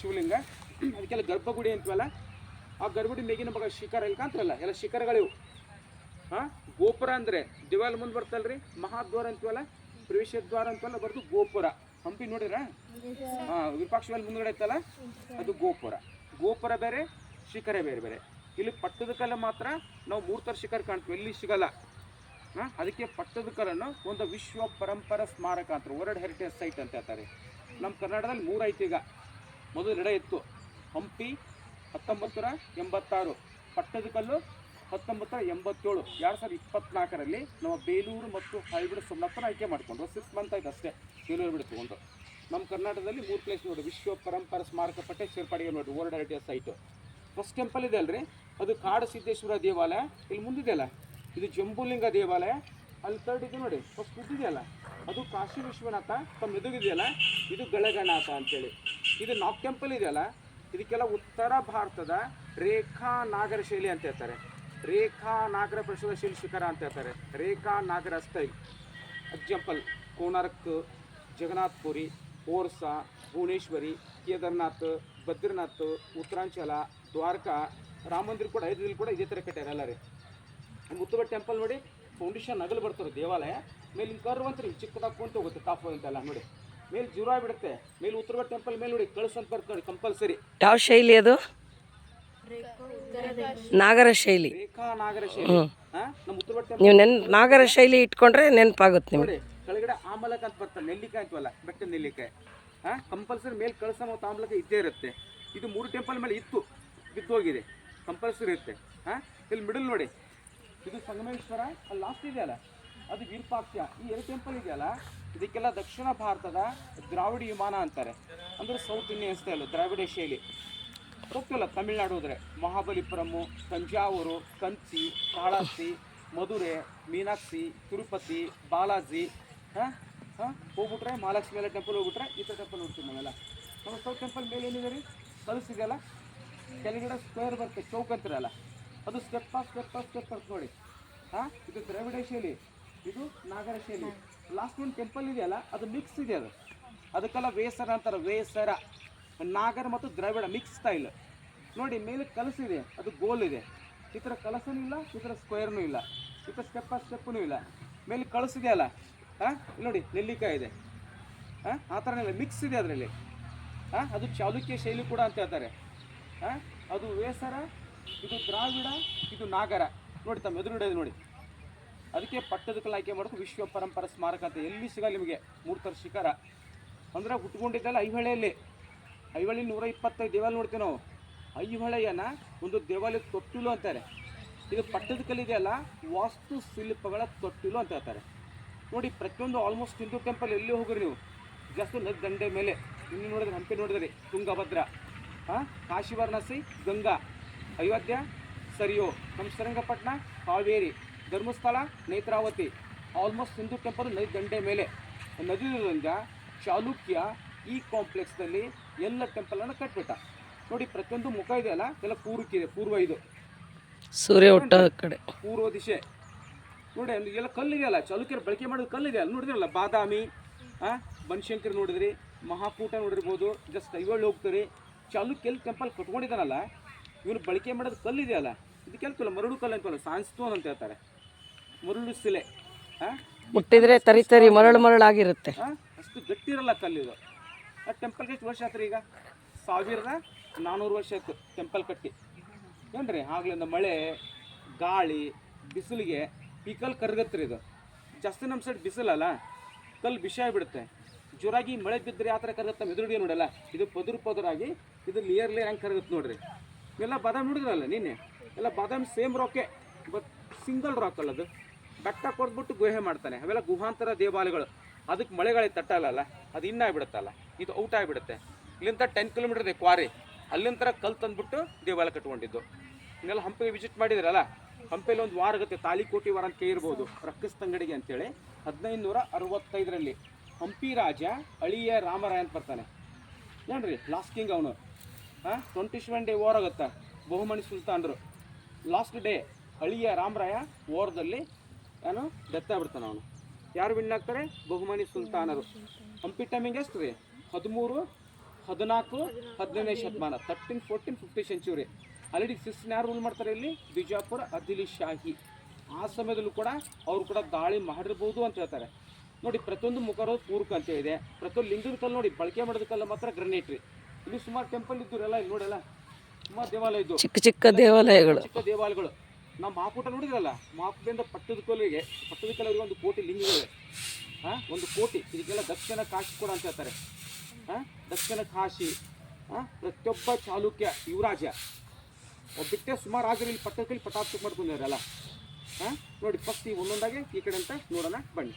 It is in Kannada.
ಶಿವಲಿಂಗ? ಅದಕ್ಕೆಲ್ಲ ಗರ್ಭಗುಡಿ ಅಂತೀವಲ್ಲ? ಆ ಗರ್ಭಗುಡಿ ಮೇಗಿನ ಭಾಗ ಶಿಖರ ಇಲ್ಲಿ ಕಾಣ್ತಾರಲ್ಲ ಎಲ್ಲ ಶಿಖರಗಳಿವು. ಹಾ? ಗೋಪುರ ಅಂದ್ರೆ ದಿವಾಲ ಮುಂದೆ ಬರ್ತಲ್ರಿ, ಮಹಾದ್ವಾರ ಅಂತೀವಲ್ಲ ಪ್ರವೇಶ ದ್ವಾರ ಅಂತೀವಲ್ಲ, ಬರ್ದು ಗೋಪುರ. ಹಂಪಿ ನೋಡಿರ ಹಾ ವಿಪಕ್ಷದಲ್ಲಿ ಮುಂದ್ಗಡೆ ಐತಲ್ಲ ಅದು ಗೋಪುರ. ಗೋಪುರ ಬೇರೆ, ಶಿಖರ ಬೇರೆ ಬೇರೆ. ಇಲ್ಲಿ ಪಟ್ಟದ ಕಲ್ಲ ಮಾತ್ರ ನಾವು ಮೂರ್ತರ ಶಿಖರ ಕಾಣ್ತೀವಿ, ಎಲ್ಲಿ ಸಿಗಲ್ಲ. ಹಾ? ಅದಕ್ಕೆ ಪಟ್ಟದ ಕಲ್ಲನ್ನು ಒಂದು ವಿಶ್ವ ಪರಂಪರಾ ಸ್ಮಾರಕ ಅಂತ ವರ್ಲ್ಡ್ ಹೆರಿಟೇಜ್ ಸೈಟ್ ಅಂತ ಹೇಳ್ತಾರೆ. ನಮ್ಮ ಕರ್ನಾಟಕದಲ್ಲಿ ಮೂರು ಈಗ. ಮೊದಲು ನಡೆ ಇತ್ತು ಹಂಪಿ ಹತ್ತೊಂಬತ್ತರ ಎಂಬತ್ತಾರು. ಪಟ್ಟದಕಲ್ಲು ಹತ್ತೊಂಬತ್ತರ ಎಂಬತ್ತೇಳು. ಎರಡು ಸಾವಿರದ ಇಪ್ಪತ್ನಾಲ್ಕರಲ್ಲಿ ನಮ್ಮ ಬೇಲೂರು ಮತ್ತು ಹೈಬ್ರಿಡ್ ಸೋಮನಾಥನ ಆಯ್ಕೆ ಮಾಡಿಕೊಂಡು ಸಿಕ್ಸ್ ಮಂತ್ ಆಯ್ತು ಅಷ್ಟೇ. ಬೇಲೂರು ಬಿಡು ತಗೊಂಡು. ನಮ್ಮ ಕರ್ನಾಟಕದಲ್ಲಿ ಮೂರು ಪ್ಲೇಸ್ ನೋಡಿ. ವಿಶ್ವ ಪರಂಪರೆ ಸ್ಮಾರಕ ಪಟ್ಟೆ ಸೇರ್ಪಡೆಗೆ ನೋಡಿ. World heritage site first temple ಇದೆ ಅಲ್ರಿ? ಅದು ಕಾಡು ಸಿದ್ದೇಶ್ವರ ದೇವಾಲಯ. ಇಲ್ಲಿ ಮುಂದಿದೆಯಲ್ಲ? ಇದು ಜಂಬುಲಿಂಗ ದೇವಾಲಯ. ಅಲ್ಲಿ ತರ್ಡ್ ಇದೆ ನೋಡಿ. ಫಸ್ಟ್ ಇದೆಯಲ್ಲ ಅದು ಕಾಶಿ ವಿಶ್ವನಾಥ, ತಮ್ಮ ಎದುಗಿದೆಯಲ್ಲ ಇದು ಗಳಗನಾಥ ಅಂತೇಳಿ. ಇದು ನಾಕ್ ಟೆಂಪಲ್ ಇದೆಯಲ್ಲ? ಇದಕ್ಕೆಲ್ಲ ಉತ್ತರ ಭಾರತದ ರೇಖಾ ನಾಗರ ಶೈಲಿ ಅಂತ ಹೇಳ್ತಾರೆ. ರೇಖಾ ನಾಗರ ಪರಿಷದ ಶೈಲಿ ಶಿಖರ ಅಂತ ಹೇಳ್ತಾರೆ. ರೇಖಾ ನಾಗರ ಸ್ಟೈಲ್. ಎಕ್ಸಾಂಪಲ್, ಕೋಣಾರ್ಕ್ ಜಗನ್ನಾಥ್ ಪುರಿ ಓರ್ಸಾ, ಭುವನೇಶ್ವರಿ, ಕೇದಾರ್ನಾಥ್ ಬದ್ರಿನಾಥ್ ಉತ್ತರಾಂಚಲ, ದ್ವಾರಕಾ ರಾಮ ಮಂದಿರ ಕೂಡ, ಐದು ಕೂಡ ಇದೇ ಥರ ಕಟ್ಟಾರೆ ಎಲ್ಲ ರೀ ಮುತ್ತುಬ ಟೆಂಪಲ್ ನೋಡಿ, ಫೌಂಡೇಶನ್ ನಗಲು ಬರ್ತಾರೆ ದೇವಾಲಯ. ಮೇಲೆ ಕರ್ವ್ ಅಂತ ರೀ ಚಿಕ್ಕದಾಗ ಕುಂತ ಹೋಗುತ್ತೆ ಕಾಫು ಅಂತೆಲ್ಲ ನೋಡಿ. ಮೇಲೆ ಜೀವ ಬಿಡುತ್ತೆ ಮೇಲೆ ಉತ್ತರ ಟೆಂಪಲ್ ಮೇಲೆ ನೋಡಿ ಕಳಿಸ್ ಅಂತ ನೋಡಿ ಕಂಪಲ್ಸರಿ ಯಾವ ಶೈಲಿ ಅದು? ನಾಗರ ಶೈಲಿ. ರೇಖಾ ನಾಗರ ಶೈಲಿ. ಹಾ? ನಮ್ಮ ಉತ್ತರ ಟೆಂಪಲ್ ನೀವು ನೆನ್ ನಾಗರ ಶೈಲಿ ಇಟ್ಕೊಂಡ್ರೆ ನೆನಪಾಗುತ್ತೆ ನಿಮಗೆ. ನೋಡಿ ಕೆಳಗಡೆ ಆಮಲಕ ಅಂತ ಬರ್ತದೆ ನೆಲ್ಲಿಕಾಯಿ ಅಂತವಲ್ಲ ಬೆಟ್ಟ ನೆಲ್ಲಿಕಾಯಿ. ಹಾ? ಕಂಪಲ್ಸರಿ ಮೇಲೆ ಕಳಸ ಮತ್ತು ಆಮಲಕ ಇದ್ದೇ ಇರುತ್ತೆ. ಇದು ಮೂರು ಟೆಂಪಲ್ ಮೇಲೆ ಇತ್ತು ಬಿದ್ದೋಗಿದೆ ಕಂಪಲ್ಸರಿ ಇರುತ್ತೆ. ಹಾ? ಇಲ್ಲಿ ಮಿಡಲ್ ನೋಡಿ. ಇದು ಸಂಗಮೇಶ್ವರ ಅಲ್ಲಿ ಲಾಸ್ಟ್ ಇದೆಯಲ್ಲ? ಅದು ವಿರೂಪಾಕ್ಷ. ಈ ಎರಡು ಟೆಂಪಲ್ ಇದೆಯಲ್ಲ, ಇದಕ್ಕೆಲ್ಲ ದಕ್ಷಿಣ ಭಾರತದ ದ್ರಾವಿಡ ವಿಮಾನ ಅಂತಾರೆ. ಅಂದರೆ ಸೌತ್ ಇಂಡಿಯನ್ ಸ್ಟೈಲು ದ್ರಾವಿಡ ಶೈಲಿ. ಗೊತ್ತಿಲ್ಲ, ತಮಿಳ್ನಾಡು ಹೋದರೆ. ಮಹಾಬಲಿಪುರಮು ತಂಜಾವೂರು, ಕಂಚಿ ಕಾಳಾಸಿ ಮಧುರೆ, ಮೀನಾಕ್ಷಿ, ತಿರುಪತಿ, ಬಾಲಾಜಿ, ಹಾಂ? ಹಾಂ? ಹೋಗ್ಬಿಟ್ರೆ ಮಹಾಲಕ್ಷ್ಮಿ ಮೇಲೆ ಟೆಂಪಲ್ ಹೋಗ್ಬಿಟ್ರೆ ಈ ಥರ ಟೆಂಪಲ್ ನೋಡ್ತೀವಿ ನಾವೆಲ್ಲ. ನಮ್ಮ ಸೌತ್ ಟೆಂಪಲ್ ಮೇಲೆ ಏನಿದೆ ರೀ? ಕಲಸಿದೆಯಲ್ಲ ಕೆಳಗಡೆ ಸ್ಕ್ವೇರ್ ಬರುತ್ತೆ ಚೌಕ್ ಅಂತಿರಲ್ಲ ಅದು ಸ್ಟೆಪ್ ಸ್ಟೆಪ್ ಸ್ಟೆಪ್ ಅಂತ ನೋಡಿ. ಹಾಂ? ಇದು ದ್ರಾವಿಡ ಶೈಲಿ. ಇದು ನಾಗರ ಶೈಲಿ. ಲಾಸ್ಟ್ ಒಂದು ಟೆಂಪಲ್ ಇದೆಯಲ್ಲ, ಅದು ಮಿಕ್ಸ್ ಇದೆ ಅದು. ಅದಕ್ಕೆಲ್ಲ ವೇಸರ ಅಂತಾರೆ, ವೇಸರ. ನಾಗರ ಮತ್ತು ದ್ರಾವಿಡ ಮಿಕ್ಸ್ ಸ್ಟೈಲ್ ನೋಡಿ, ಮೇಲೆ ಕಲಸಿದೆ ಅದು ಗೋಲ್ ಇದೆ. ಈ ಥರ ಕಲಸನೂ ಇಲ್ಲ, ಈ ಥರ ಸ್ಕ್ವೇರ್ನೂ ಇಲ್ಲ. ಈ ಥರ ಸ್ಟೆಪ್ ಸ್ಟೆಪ್ಪೂ ಇಲ್ಲ. ಮೇಲೆ ಕಳಿಸಿದೆ ಅಲ್ಲ, ಹಾಂ? ನೋಡಿ, ನೆಲ್ಲಿಕಾಯಿ ಇದೆ. ಹಾಂ? ಆ ಥರನೇ ಇಲ್ಲ ಮಿಕ್ಸ್ ಇದೆ ಅದರಲ್ಲಿ. ಹಾಂ? ಅದು ಚಾಲುಕ್ಯ ಶೈಲಿ ಕೂಡ ಅಂತ ಹೇಳ್ತಾರೆ. ಹಾಂ? ಅದು ವೇಸರ, ಇದು ದ್ರಾವಿಡ, ಇದು ನಾಗರ. ನೋಡಿ ತಮ್ಮ, ಎದುರುಗಡೆ ನೋಡಿ. ಅದಕ್ಕೆ ಪಟ್ಟದಕಲ್ಲ ಆಯ್ಕೆ ಮಾಡೋದು ವಿಶ್ವ ಪರಂಪರಾ ಸ್ಮಾರಕ ಅಂತ ಎಲ್ಲಿ ಸಿಗಲ್ಲ ನಿಮಗೆ. ಮೂರು ಥರ ಶಿಖರ. ಅಂದರೆ ಹುಟ್ಕೊಂಡಿದ್ದಲ್ಲ ಐಹೊಳೆಯಲ್ಲಿ. ಐಹೊಳೆ ನೂರ ಇಪ್ಪತ್ತೈದು ದೇವಾಲಯ ನೋಡ್ತೀವಿ ನಾವು. ಐಹೊಳೆಯನ್ನ ಒಂದು ದೇವಾಲಯ ತೊಟ್ಟಿಲು ಅಂತಾರೆ. ಇದು ಪಟ್ಟದಕಲ್ಲಿದೆಯಲ್ಲ, ವಾಸ್ತು ಶಿಲ್ಪಗಳ ತೊಟ್ಟಿಲು ಅಂತ ಹೇಳ್ತಾರೆ. ನೋಡಿ, ಪ್ರತಿಯೊಂದು ಆಲ್ಮೋಸ್ಟ್ ಹಿಂದೂ ಟೆಂಪಲ್ ಎಲ್ಲಿ ಹೋಗ್ರಿ ನೀವು? ಜಸ್ಟ್ ನದಿ ದಂಡೆ ಮೇಲೆ. ಇನ್ನು ನೋಡಿದ್ರೆ, ಹಂಪಿ ನೋಡಿದ್ರಿ, ತುಂಗಭದ್ರ. ಹಾಂ ಕಾಶಿ ವಾರಣಾಸಿ ಗಂಗಾ. ಅಯೋಧ್ಯ ಸರಿಯೋ. ನಮ್ಮ ಶ್ರೀರಂಗಪಟ್ಟಣ ಕಾವೇರಿ. ಧರ್ಮಸ್ಥಳ ನೇತ್ರಾವತಿ ಆಲ್ಮೋಸ್ಟ್ ಹಿಂದೂ ಟೆಂಪಲ್ ನದಿ ದಂಡೆ ಮೇಲೆ. ನದಿಯಿಂದ ಚಾಲುಕ್ಯ ಈ ಕಾಂಪ್ಲೆಕ್ಸ್ನಲ್ಲಿ ಎಲ್ಲ ಟೆಂಪಲನ್ನು ಕಟ್ಬಿಟ್ಟ. ನೋಡಿ ಪ್ರತಿಯೊಂದು ಮುಖ ಇದೆ ಅಲ್ಲ? ಎಲ್ಲ ಪೂರ್ವಕ್ಕಿದೆ ಪೂರ್ವ ಇದು. ಸೂರ್ಯ ಹುಟ್ಟ ಕಡೆ. ಪೂರ್ವ ದಿಶೆ. ನೋಡಿ ಅಲ್ಲಿ ಎಲ್ಲ ಕಲ್ಲಿದೆಯಲ್ಲ ಚಾಲುಕ್ಯರು ಬಳಕೆ ಮಾಡೋದು ಕಲ್ಲಿದೆಯಲ್ಲ ನೋಡಿದ್ರಲ್ಲ ಬಾದಾಮಿ ಬನಶಂಕರಿ ನೋಡಿದ್ರಿ ಮಹಾಕೂಟ ನೋಡಿರ್ಬೋದು ಜಸ್ಟ್ ಐವಳ್ಳಿ ಹೋಗ್ತೀರಿ. ಚಾಲುಕ್ಯಲ್ಲಿ ಟೆಂಪಲ್ ಕಟ್ಕೊಂಡಿದ್ದಾನಲ್ಲ ಇವನು ಬಳಕೆ ಮಾಡೋದು ಕಲ್ಲಿದೆಯಲ್ಲ ಇದಕ್ಕೆಲ್ತಲ್ಲ ಮರಳು ಕಲ್ಲು ಅಂತಲ್ಲ ಸಾನ್ಸ್ಟೋನ್ ಅಂತ ಹೇಳ್ತಾರೆ. ಮರಳು ಶಿಲೆ. ಹಾಂ ಮುಟ್ಟಿದ್ರೆ ತರಿ ತರಿ ಮರಳು ಮರಳಾಗಿರುತ್ತೆ. ಹಾಂ ಅಷ್ಟು ಗಟ್ಟಿ ಇರಲ್ಲ ಕಲ್ಲಿದು ಆ ಟೆಂಪಲ್ಗೆ ಎಷ್ಟು ವರ್ಷ ಆತ್ರಿ ಈಗ? ಸಾವಿರದ ನಾನ್ನೂರು ವರ್ಷ ಆಯ್ತು ಟೆಂಪಲ್ ಕಟ್ಟಿ. ಏನ್ರಿ ಆಗ್ಲಿಂದ ಮಳೆ ಗಾಳಿ ಬಿಸಿಲಿಗೆ ಈ ಕಲ್ಲು ಕರ್ಗತ್ರಿ ಇದು. ಜಾಸ್ತಿ ನಮ್ಮ ಸೈಡ್ ಬಿಸಿಲಲ್ಲ ಕಲ್ಲು ಬಿಸಿ ಆಗಿಬಿಡುತ್ತೆ. ಜೋರಾಗಿ ಮಳೆ ಬಿದ್ದರೆ ಆ ಥರ ಕರಗುತ್ತೆ ಮೆದುಳಿಗೆ ನೋಡಲ್ಲ. ಇದು ಪದುರು ಪದುರಾಗಿ ಇದು ಲೇಯರ್ ಲೇಯರ್ ಹೆಂಗೆ ಕರಗುತ್ತೆ ನೋಡ್ರಿ. ಎಲ್ಲ ಬಾದಾಮಿ ನೋಡಿದ್ರಲ್ಲ ನಿನ್ನೆ? ಎಲ್ಲ ಬಾದಾಮಿ ಸೇಮ್ ರಾಕೆ ಬಟ್ ಸಿಂಗಲ್ ರಾಕ್ ಅಲ್ಲ ಅದು. ಬೆಟ್ಟ ಕೊಡ್ಬಿಟ್ಟು ಗುಹೆ ಮಾಡ್ತಾನೆ. ಅವೆಲ್ಲ ಗುಹಾಂತರ ದೇವಾಲಯಗಳು. ಅದಕ್ಕೆ ಮಳೆಗಳಿಗೆ ತಟ್ಟಲ್ಲ ಅದು ಇನ್ನಾಗ್ಬಿಡುತ್ತಲ್ಲ ಇದು ಔಟ್ ಆಗಿಬಿಡುತ್ತೆ. ಇಲ್ಲಿಂದ ಟೆನ್ ಕಿಲೋಮೀಟರ್ ಇದೆ ಕ್ವಾರಿ. ಅಲ್ಲಿಂದ ಕಲ್ ತಂದ್ಬಿಟ್ಟು ದೇವಾಲಯ ಕಟ್ಕೊಂಡಿದ್ದು. ಇನ್ನೆಲ್ಲ ಹಂಪಿಗೆ ವಿಸಿಟ್ ಮಾಡಿದ್ರಲ್ಲ ಹಂಪಿಯಲ್ಲಿ ಒಂದು ವಾರ ಆಗುತ್ತೆ. ತಾಲಿಕೋಟಿ ವಾರ ಅಂತ ಕೇಳಿರ್ಬೋದು ರಕ್ಕಸ್ತಂಗಡಿಗೆ ಅಂತೇಳಿ. ಹದಿನೈದು ನೂರ ಅರವತ್ತೈದರಲ್ಲಿ ಹಂಪಿ ರಾಜ ಅಳಿಯ ರಾಮರಾಯ ಅಂತ ಬರ್ತಾನೆ. ಏನ್ರಿ ಲಾಸ್ಟ್ ಕಿಂಗ್ ಅವನು. ಹಾಂ ಟ್ವೆಂಟಿ ಸೆವೆನ್ ಡೇ ವಾರ್ ಆಗುತ್ತೆ? ಬಹುಮಣಿ ಸುಲ್ತಾನರು. ಲಾಸ್ಟ್ ಡೇ ಅಳಿಯ ರಾಮರಾಯ ವಾರದಲ್ಲಿ ಏನು? ಡೆತ್ ಆಗ್ಬಿಡ್ತಾನೆ ಅವನು. ಯಾರು ವಿನ್ ಆಗ್ತಾರೆ? ಬಹುಮನಿ ಸುಲ್ತಾನರು. ಹಂಪಿ ಟೈಮಿಂಗ್ ಎಷ್ಟು ರೀ ಹದಿಮೂರು ಹದಿನಾಲ್ಕು ಹದಿನೈದನೇ ಶತಮಾನ. Thirteen fourteen fifty century already sixteen ಯಾರು ರೂಲ್ ಮಾಡ್ತಾರೆ ಇಲ್ಲಿ? ಬಿಜಾಪುರ ಅದಿಲಿ ಶಾಹಿ. ಆ ಸಮಯದಲ್ಲೂ ಕೂಡ ಅವರು ಕೂಡ ದಾಳಿ ಮಾಡಿರ್ಬೋದು ಅಂತ ಹೇಳ್ತಾರೆ. ನೋಡಿ ಪ್ರತಿಯೊಂದು ಮುಖರ ಪೂರ್ಕ ಅಂತ ಇದೆ ಪ್ರತಿಯೊಂದು ಲಿಂಗದ ಕಲ್ಲು ನೋಡಿ ಬಳಕೆ ಮಾಡೋದ ಕಲ್ಲು ಮಾತ್ರ ಗ್ರನೇಟ್ ರೀ. ಇಲ್ಲಿ ಸುಮಾರು ಟೆಂಪಲ್ ಇದ್ದರೆಲ್ಲ ಇಲ್ಲಿ ನೋಡಲ್ಲ. ಸುಮಾರು ದೇವಾಲಯ ಇದ್ದು. ಚಿಕ್ಕ ಚಿಕ್ಕ ದೇವಾಲಯಗಳು. ಚಿಕ್ಕ ದೇವಾಲಯಗಳು. ನಾವು ಮಾಪುಟ ನೋಡಿದ್ರಲ್ಲ ಮಾಪುಟಿಂದ ಪಟ್ಟದ ಪಟ್ಟದಕಲ್ಲವರಿಗೆ ಒಂದು ಕೋಟಿ ಲಿಂಗಗಳಿವೆ ಹಾಂ, ಒಂದು ಕೋಟಿ. ಇದಕ್ಕೆಲ್ಲ ದಕ್ಷಿಣ ಕಾಶಿ ಕೂಡ ಅಂತ ಹೇಳ್ತಾರೆ. ಹಾಂ, ದಕ್ಷಿಣ ಕಾಶಿ, ಹಾಂ, ಪ್ರತಿಯೊಬ್ಬ ಚಾಲುಕ್ಯ ಯುವರಾಜ. ಒಬ್ಬಿಟ್ಟೆ ಸುಮಾರು ರಾಜರು ಇಲ್ಲಿ ಪಟ್ಟದ ಪಟಾಪ್ ಪಟಾಪ್ತ ಮಾಡ್ಕೊಂಡಿದ್ದಾರಲ್ಲ ಹಾಂ, ನೋಡಿ ಫಸ್ಟ್ ಈ ಒಂದೊಂದಾಗಿ ಈ ಕಡೆ ಅಂತ ನೋಡೋಣ, ಬನ್ನಿ.